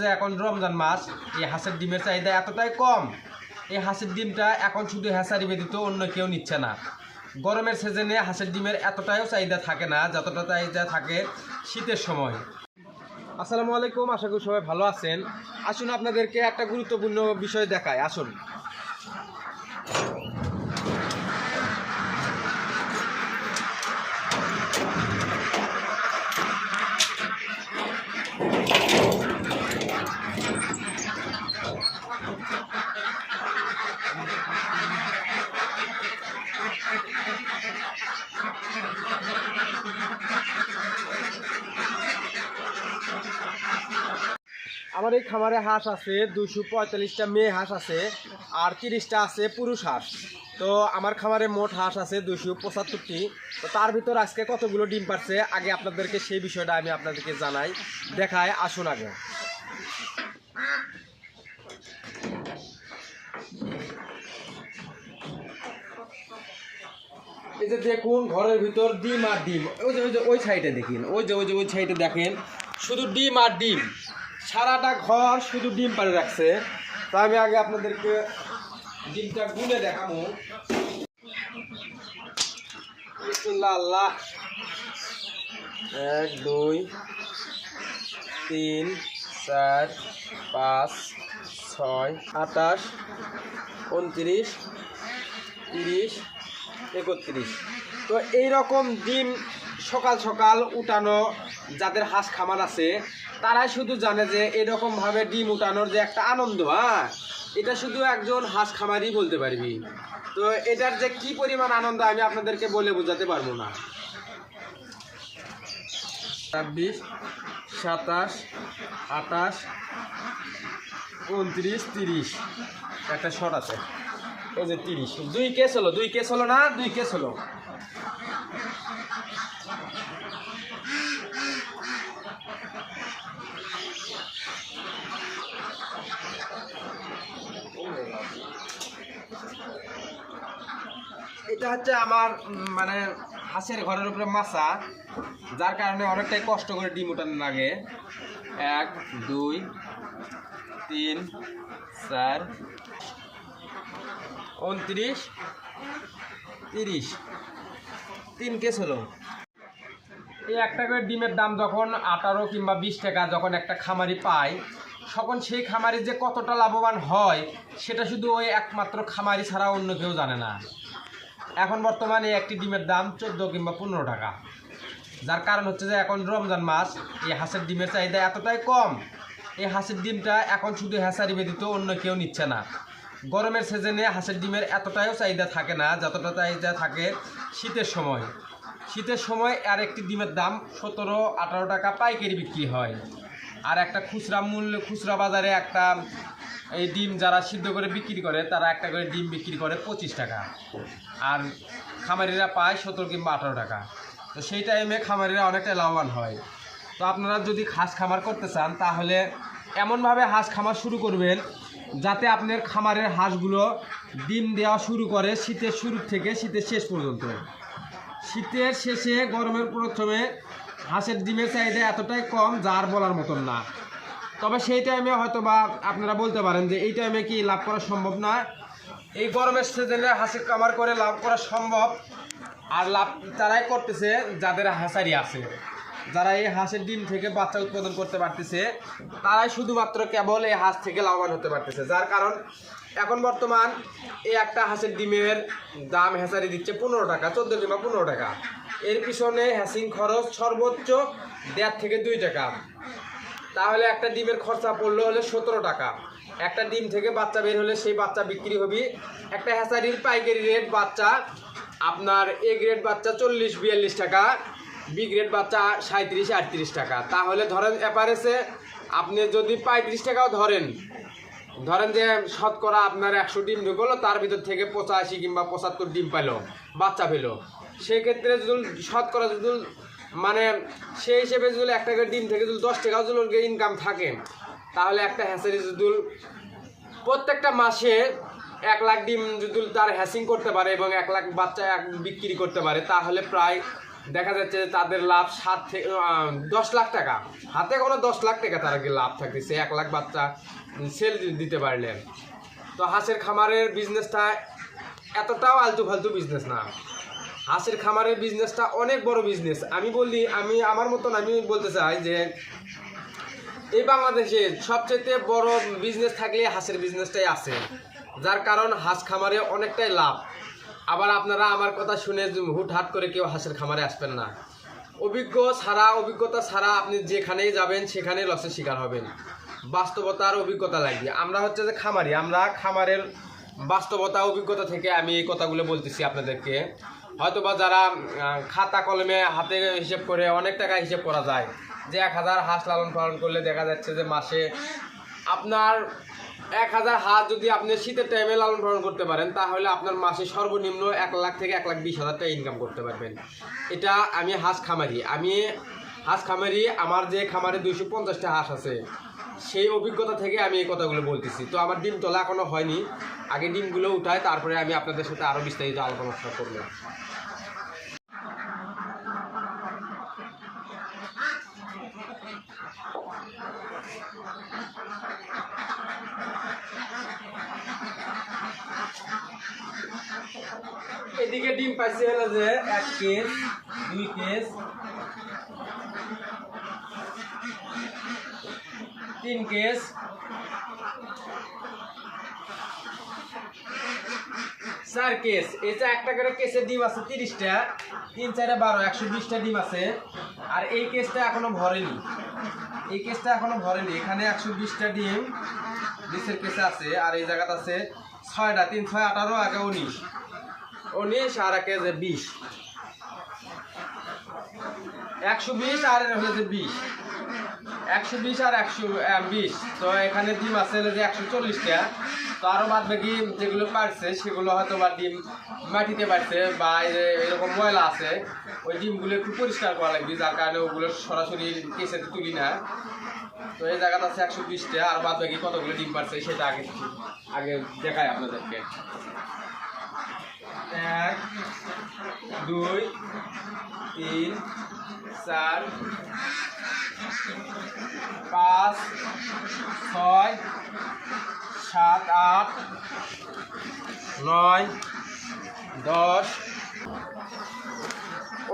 যে এখন রমজান মাস, এই হাঁসের ডিমের চাহিদা এতটাই কম। এই হাঁসের ডিমটা এখন শুধু হ্যাঁসারি ব্যতীত অন্য কেউ নিচ্ছে না। গরমের সিজনে হাঁসের ডিমের এতটাও চাহিদা থাকে না, যতটা চাহিদা থাকে শীতের সময়। আসসালামু আলাইকুম, আশা করি সবাই ভালো আছেন। আসুন আপনাদেরকে একটা গুরুত্বপূর্ণ বিষয় দেখায় আসুন। এই খামারে হাঁস আছে দুশো পঁয়তাল্লিশটা মেয়ে হাঁস আছে আর তিরিশটা আছে পুরুষ হাঁস। তো আমার খামারে মোট হাঁস আছে দুশো পঁচাত্তরটি। তো তার ভিতর আজকে কতগুলো ডিম পারছে, আগে আপনাদেরকে সেই বিষয়টা আমি আপনাদেরকে জানাই। দেখায়, আসুন আগে। এই যে দেখুন, ঘরের ভিতর ডিম আর ডিম। ওই যে ওই যে, ওই সাইডে দেখেন। ওই যে ওই যে, ওই সাইডে দেখেন। শুধু ডিম আর ডিম। সারাটা ঘর শুধু ডিম পাড়ে রাখছে। তো আমি আগে আপনাদেরকে ডিমটা গুলে দেখাবো। আল্লাহ। এক, দুই, তিন, চার, পাঁচ, ছয়, আঠাশ, উনত্রিশ, তিরিশ, একত্রিশ। তো এই রকম ডিম সকাল সকাল উঠানো যাদের হাঁস খামার আছে, তারাই শুধু জানে যে এরকমভাবে ডিম উঠানোর যে একটা আনন্দ হ্যাঁ? এটা শুধু একজন হাঁস খামারই বলতে পারবি। তো এটার যে কি পরিমাণ আনন্দ আমি আপনাদেরকে বলে বোঝাতে পারব না। ছাব্বিশ, সাতাশ, আঠাশ, উনত্রিশ, তিরিশ। একটা শট আছে। এই যে তিরিশ। দুই কেস হলো, দুই কেস হলো না? দুই কেস হলো। এটা হচ্ছে আমার মানে হাঁসের ঘরের উপরে মাছা, যার কারণে অনেকটাই কষ্ট করে ডিম উঠানো লাগে। এক, দুই, তিন, চার, উনত্রিশ, তিরিশ। তিন কেস হলো। এই একটা করে ডিমের দাম যখন আঠারো কিংবা বিশ টাকা যখন একটা খামারি পায়, তখন সেই খামারি যে কতটা লাভবান হয়, সেটা শুধু ওই একমাত্র খামারি ছাড়া অন্য কেউ জানে না। এখন বর্তমানে একটি ডিমের দাম চোদ্দ কিংবা পনেরো টাকা। যার কারণ হচ্ছে যে এখন রমজান মাস, এই হাঁসের ডিমের চাহিদা এতটাই কম। এই হাঁসের ডিমটা এখন শুধু হ্যাঁসারি ব্যতীত অন্য কেউ নিচ্ছে না। গরমের সিজনে হাঁসের ডিমের এতটাও চাহিদা থাকে না, যতটা চাহিদা থাকে শীতের সময়। শীতের সময় আর একটি ডিমের দাম সতেরো, আঠারো টাকা পাইকারি বিক্রি হয়। আর একটা খুচরা মূল্য, খুচরা বাজারে একটা এই ডিম যারা সিদ্ধ করে বিক্রি করে, তারা একটা করে ডিম বিক্রি করে পঁচিশ টাকা। আর খামারিরা পায় সতেরো কিংবা আঠারো টাকা। তো সেই টাইমে খামারিরা অনেকটা লাভবান হয়। তো আপনারা যদি হাঁস খামার করতে চান, তাহলে এমনভাবে হাঁস খামার শুরু করবেন, যাতে আপনার খামারের হাঁসগুলো ডিম দেওয়া শুরু করে শীতের শুরু থেকে শীতের শেষ পর্যন্ত। শীতের শেষে গরমের প্রথমে হাঁসের ডিমের চাহিদা এতটাই কম, যার বলার মতন না। তবে সেই টাইমে হয়তো বা আপনারা বলতে পারেন যে এই টাইমে কি লাভ করা সম্ভব না। এই গরমের সিজনে হাঁসের কামার করে লাভ করা সম্ভব। আর লাভ তারাই করতেছে যাদের হাঁসারি আছে। যারা এই হাঁসের ডিম থেকে বাচ্চা উৎপাদন করতে পারতেছে, তারাই শুধুমাত্র কেবল এই হাঁস থেকে লাভবান হতে পারতেছে। যার কারণ, এখন বর্তমান এই একটা হাঁসের ডিমের দাম হ্যাঁসারি দিচ্ছে পনেরো টাকা, চোদ্দ কিংবা পনেরো টাকা। এর পিছনে হ্যাসিং খরচ সর্বোচ্চ দেড় থেকে দুই টাকা। তাহলে একটা ডিমের খরচা পড়ল হলে সতেরো টাকা। একটা ডিম থেকে বাচ্চা বের হলে সেই বাচ্চা বিক্রি হবে। একটা হ্যাঁসারির পাইকারি রেট বাচ্চা, আপনার এ গ্রেড বাচ্চা চল্লিশ, বিয়াল্লিশ টাকা বি গ্রেড বাচ্চা সাঁত্রিশ আটত্রিশ টাকা। তাহলে ধরেন অ্যাপারেসে আপনি যদি পঁয়ত্রিশ টাকাও ধরেন ধরেন যে শতকরা আপনার একশো ডিম ঢুকলো, তার ভিতর থেকে পঁচাশি কিংবা পঁচাত্তর ডিম পেল বাচ্চা পেল। সেক্ষেত্রে যদি শতকরা যদি মানে সেই হিসেবে যদি একটা করে ডিম থেকে, যদি দশ টাকাও যদি ইনকাম থাকে, তাহলে একটা হ্যাঁসারি যদি প্রত্যেকটা মাসে এক লাখ ডিম যদি তার হ্যাসিং করতে পারে এবং এক লাখ বাচ্চা এক বিক্রি করতে পারে, তাহলে প্রায় দেখা যাচ্ছে যে তাদের লাভ সাত থেকে দশ লাখ টাকা। হাতে কোনো দশ লাখ টাকা তারা লাভ থাকতেছে, এক লাখ বাচ্চা সেল দিতে পারলেন তো হাঁসের খামারের বিজনেসটা এতটাও আলতু ফালতু বিজনেস না। হাঁসের খামারের বিজনেসটা অনেক বড় বিজনেস আমি বলি, আমি, আমার মতন আমি বলতে চাই যে, এই বাংলাদেশে সবচেয়ে বড় বিজনেস থাকলে হাঁসের বিজনেসটাই আছে। যার কারণ হাঁস খামারে অনেকটাই লাভ। আবার আপনারা আমার কথা শুনে হুটহাট করে কেউ হাঁসের খামারে আসবেন না। অভিজ্ঞ ছাড়া, অভিজ্ঞতা ছাড়া আপনি যেখানেই যাবেন, সেখানেই লসের শিকার হবেন। বাস্তবতার অভিজ্ঞতা লাগবে। আমরা হচ্ছে যে খামারি। আমরা খামারের বাস্তবতা, অভিজ্ঞতা থেকে আমি এই কথাগুলো বলতেছি আপনাদেরকে। হয়তোবা যারা খাতা কলমে হাতে হিসেব করে অনেক টাকা হিসেব করা যায়, যে এক হাজার হাঁস লালন পালন করলে দেখা যাচ্ছে যে মাসে আপনার এক হাজার হাঁস যদি আপনি শীতের টাইমে লালন পালন করতে পারেন, তাহলে আপনার মাসে সর্বনিম্ন এক লাখ থেকে এক লাখ বিশ হাজার টাকা ইনকাম করতে পারবেন। এটা আমি হাঁস খামারি, আমি হাঁস খামারি, আমার যে খামারে দুইশো পঞ্চাশটা হাঁস আছে সেই অভিজ্ঞতা থেকে আমি এই কথাগুলো বলতেছি। তো আমার ডিম তোলা এখনও হয়নি। আগে ডিমগুলো উঠায়, তারপরে আমি আপনাদের সাথে আরও বিস্তারিত আলোচনা করব। এদিকে ডিম পাইছে হলো যে এক কেস দুই কেস তিন কেস। চার কেস। যে একটা করে কেসের ডিম আছে তিরিশটা। তিন চারে বারো, একশো বিশটা ডিম আছে। আর এই কেসটা এখনও ভরেনি। এই কেসটা এখনও ভরেনি। এখানে একশো বিশটা ডিম নিচের কেসে আছে। আর এই জায়গাতে আছে ছয়টা। তিন, ছয়, আঠারো, আগে উনিশ। উনিশ আর একে যে বিশ। একশো বিশ আর যে বিশ। একশো বিশ আর একশো বিশ। তো এখানে ডিম আছে যে একশো চল্লিশটা। তো আরও বাদ বাকি যেগুলো পারছে, সেগুলো হয়তো বা ডিম মাটিতে পারছে বা এরকম ময়লা আছে, ওই ডিমগুলো একটু পরিষ্কার করা লাগবে, যার কারণে ওগুলো সরাসরি কেসে তুলি না। তো এই জায়গাটা আছে একশো বিশটা, আর বাদ বাকি কতগুলো ডিম পারছে সেটা আগে আগে দেখায় আপনাদেরকে। এক, দুই, তিন চার, পাঁচ, ছয়, সাত, আট, নয়, দশ,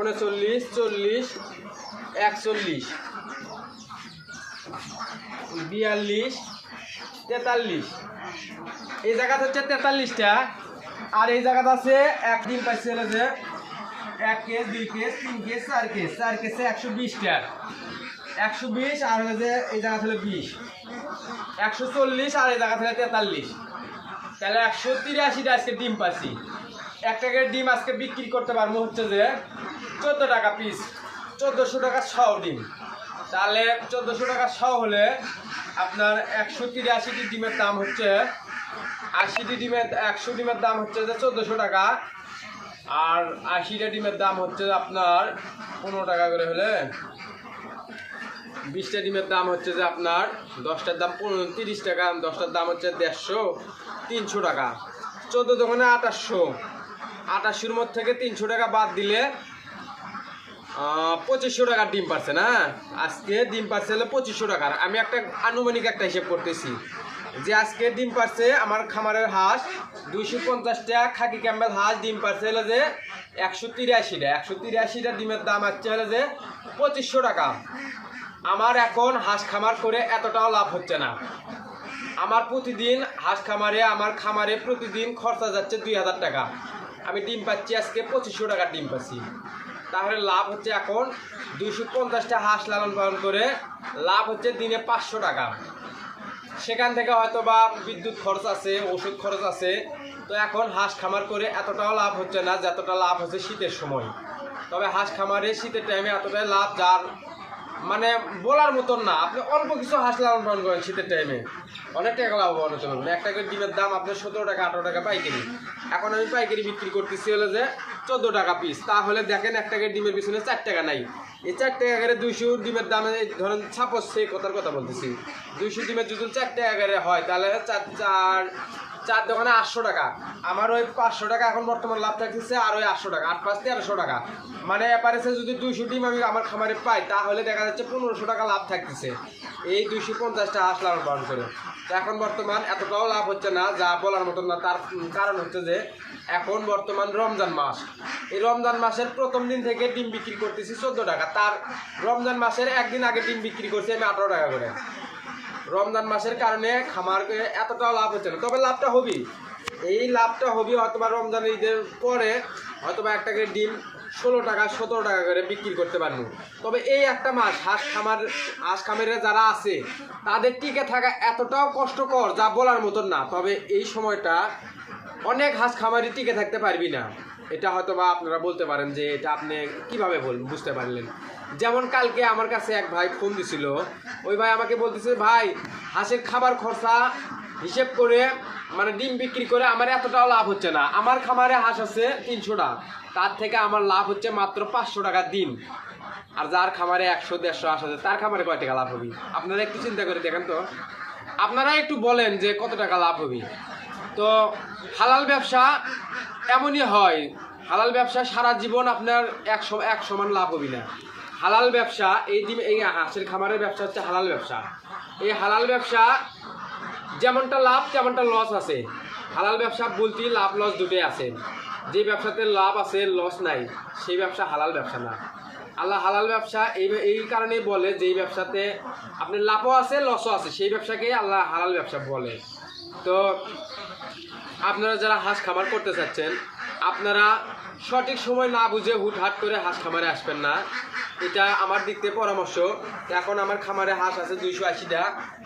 উনচল্লিশ, চল্লিশ, একচল্লিশ, বিয়াল্লিশ, তেতাল্লিশ। এই জায়গাটা হচ্ছে তেতাল্লিশটা। আর এই জায়গাটা আছে একদিন পাইছে যে এক কেস দুই কেস তিন কেস চার কেস চার কেসে একশো বিশটা। একশো বিশ, আর যে এই জায়গা থেকে বিশ। একশো চল্লিশ, আর এই জায়গা থেকে তেতাল্লিশ। তাহলে একশো তিরাশিটা আজকে ডিম পাচ্ছি। এক টাকার ডিম আজকে বিক্রি করতে পারব হচ্ছে যে চোদ্দ টাকা পিস চোদ্দোশো টাকা ছও ডিম। তাহলে চোদ্দোশো টাকা ছ হলে আপনার একশো তিরাশিটি ডিমের দাম হচ্ছে, আশিটি ডিমের, একশো ডিমের দাম হচ্ছে যে চোদ্দোশো টাকা। আর আশিটা ডিমের দাম হচ্ছে আপনার পনেরো টাকা করে হলে। বিশটা ডিমের দাম হচ্ছে যে আপনার দশটার দাম পনেরো, তিরিশ টাকা, দশটার দাম হচ্ছে দেড়শো, তিনশো টাকা। চোদ্দ দোকানে আঠাশশো। আঠাশশোর মধ্যে থেকে তিনশো টাকা বাদ দিলে পঁচিশশো টাকার ডিম পারছে না? আজকে ডিম পারছে হলে পঁচিশশো টাকার আমি একটা আনুমানিক একটা হিসেব করতেছি। যে আজকে ডিম পারছে আমার খামারের হাঁস, দুইশো পঞ্চাশটা খাকি ক্যাম্বেল হাঁস ডিম পারছে হলো যে একশো তিরাশিটা। একশো তিরাশিটা ডিমের দাম আসছে হলো যে পঁচিশশো টাকা। আমার এখন হাঁস খামার করে এতটাও লাভ হচ্ছে না। আমার প্রতিদিন হাঁস খামারে, আমার খামারে প্রতিদিন খরচা যাচ্ছে দুই হাজার টাকা। আমি ডিম পাচ্ছি আজকে পঁচিশশো টাকার ডিম পাচ্ছি। তাহলে লাভ হচ্ছে এখন দুইশো পঞ্চাশটা হাঁস লালন পালন করে লাভ হচ্ছে দিনে পাঁচশো টাকা। সেখান থেকে হয়তো বা বিদ্যুৎ খরচ আছে, ওষুধ খরচ আছে। তো এখন হাঁস খামার করে এতটাও লাভ হচ্ছে না, যতটা লাভ হচ্ছে শীতের সময়। তবে হাঁস খামারে শীতের টাইমে এতটাই লাভ যার মানে বলার মতন না। আপনি অল্প কিছু হাঁস লালন পালন করেন শীতের টাইমে অনেক টাকা লাভবান হতে পারবেন। একটা করে ডিমের দাম আপনার সতেরো টাকা, আঠারো টাকা পাইকারি। এখন আমি পাইকারি বিক্রি করতেছি হলো যে চোদ্দ টাকা পিস তাহলে দেখেন এক টাকার ডিমের পিছনে চার টাকা নাই। এই চার টাকা করে দুইশো ডিমের দামে ধরেন ছাপোস সেই কথার কথা বলতেছি। দুইশো ডিমের যদি চার টাকা করে হয়, তাহলে চার চার চার দোকানে আটশো টাকা। আমার ওই পাঁচশো টাকা এখন বর্তমান লাভ থাকতেছে আর ওই আটশো টাকা, আট পাঁচ তেরোশো টাকা। মানে এপারেছে যদি দুইশো ডিম আমি আমার খামারে পাই, তাহলে দেখা যাচ্ছে পনেরোশো টাকা লাভ থাকতেছে। এই দুইশো পঞ্চাশটা হাঁস লালন পালন করে এখন বর্তমান এতটাও লাভ হচ্ছে না, যা বলার মতন না। তার কারণ হচ্ছে যে, এখন বর্তমান রমজান মাস। এই রমজান মাসের প্রথম দিন থেকে ডিম বিক্রি করতেছি চোদ্দ টাকা। তার রমজান মাসের একদিন আগে ডিম বিক্রি করছি আমি আঠারো টাকা করে। রমজান মাসের কারণে খামার এতটাও লাভ হচ্ছে না। তবে লাভটা হবি এই লাভটা হবি হয়তোবা রমজান ঈদের পরে হয়তোবা একটা করে ডিম ষোলো টাকা, সতেরো টাকা করে বিক্রি করতে পারব। তবে এই একটা মাস হাঁস খামার, হাঁস খামারে যারা আছে, তাদের টিকে থাকা এতটাও কষ্টকর যা বলার মতন না। তবে এই সময়টা অনেক হাঁস খামারি টিকে থাকতে পারবি না। এটা হয়তো বা আপনারা বলতে পারেন যে এটা আপনি কীভাবে বল বুঝতে পারলেন। যেমন কালকে আমার কাছে এক ভাই ফোন দিছিল। ওই ভাই আমাকে বলতেছে, ভাই, হাঁসের খাবার খরচা হিসেব করে মানে ডিম বিক্রি করে আমার এতটাও লাভ হচ্ছে না। আমার খামারে হাঁস আছে তিনশোটা তার থেকে আমার লাভ হচ্ছে মাত্র পাঁচশো টাকা দিন। আর যার খামারে একশো, দেড়শো হাঁস আছে, তার খামারে কয় টাকা লাভ হবে? আপনারা একটু চিন্তা করে দেখেন তো। আপনারা একটু বলেন যে কত টাকা লাভ হবে? তো হালাল ব্যবসা এমনই হয়। হালাল ব্যবসা সারা জীবন আপনার এক এক সমান লাভ হবে না। হালাল ব্যবসা, এই দিন এই হাঁসের খামারের ব্যবসা হচ্ছে হালাল ব্যবসা। এই হালাল ব্যবসা যেমনটা লাভ, তেমনটা লস আছে। হালাল ব্যবসা বলতে লাভ লস দুটোই আছে। যে ব্যবসাতে লাভ আছে লস নাই, সেই ব্যবসা হালাল ব্যবসা না। আল্লাহ হালাল ব্যবসা এই এই কারণেই বলে যে ব্যবসাতে আপনার লাভও আছে লসও আছে। সেই ব্যবসাকেই আল্লাহ হালাল ব্যবসা বলে। তো আপনারা যারা হাঁস খামার করতে চাচ্ছেন, আপনারা সঠিক সময় না বুঝে হুটহাট করে হাঁস খামারে আসবেন না। এটা আমার দিক থেকে পরামর্শ। এখন আমার খামারে হাঁস আছে দুইশো আশিটা।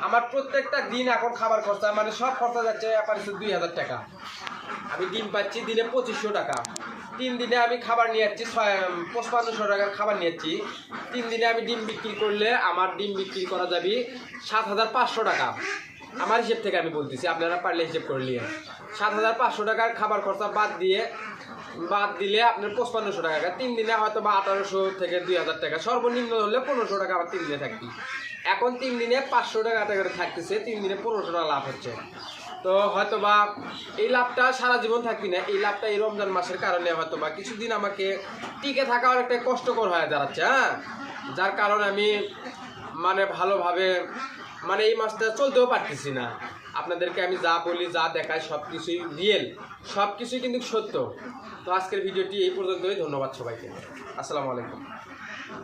আমার প্রত্যেকটা দিন এখন খাবার খরচা মানে সব খরচা যাচ্ছে পারিছে দুই হাজার টাকা। আমি ডিম পাচ্ছি দিনে পঁচিশশো টাকা। তিন দিনে আমি খাবার নিয়ে যাচ্ছি ছয় পঁচপান্নশো টাকার খাবার নিয়ে যাচ্ছি তিন দিনে আমি ডিম বিক্রি করলে আমার ডিম বিক্রি করা যাবে সাত হাজার পাঁচশো টাকা। আমার হিসেব থেকে আমি বলতেছি, আপনারা পারলে হিসেব করে নিয়ে। সাত হাজার পাঁচশো টাকার খাবার খরচা বাদ দিয়ে বাদ দিলে আপনার পঁচপান্নশো টাকা তিন দিনে হয়তো বা আঠারোশো থেকে দুই হাজার টাকা। সর্বনিম্ন হলে পনেরোশো টাকা আবার তিন দিনে থাকবে। এখন তিন দিনে পাঁচশো টাকা করে থাকতেছে, তিন দিনে পনেরোশো টাকা লাভ হচ্ছে। তো হয়তো বা এই লাভটা সারা জীবন থাকবি না। এই লাভটা এই রমজান মাসের কারণে হয়তো বা কিছুদিন আমাকে টিকে থাকা অনেকটা কষ্টকর হয়ে দাঁড়াচ্ছে হ্যাঁ? যার কারণে আমি মানে ভালোভাবে মানে এই মাসটা চলতেও পারতেছি না। আপনাদেরকে আমি যা বলি, যা দেখাই সব কিছুই রিয়েল সব কিছুই কিন্তু সত্য। তো আজকের ভিডিওটি এই পর্যন্তই। ধন্যবাদ সবাইকে। আসসালামু আলাইকুম।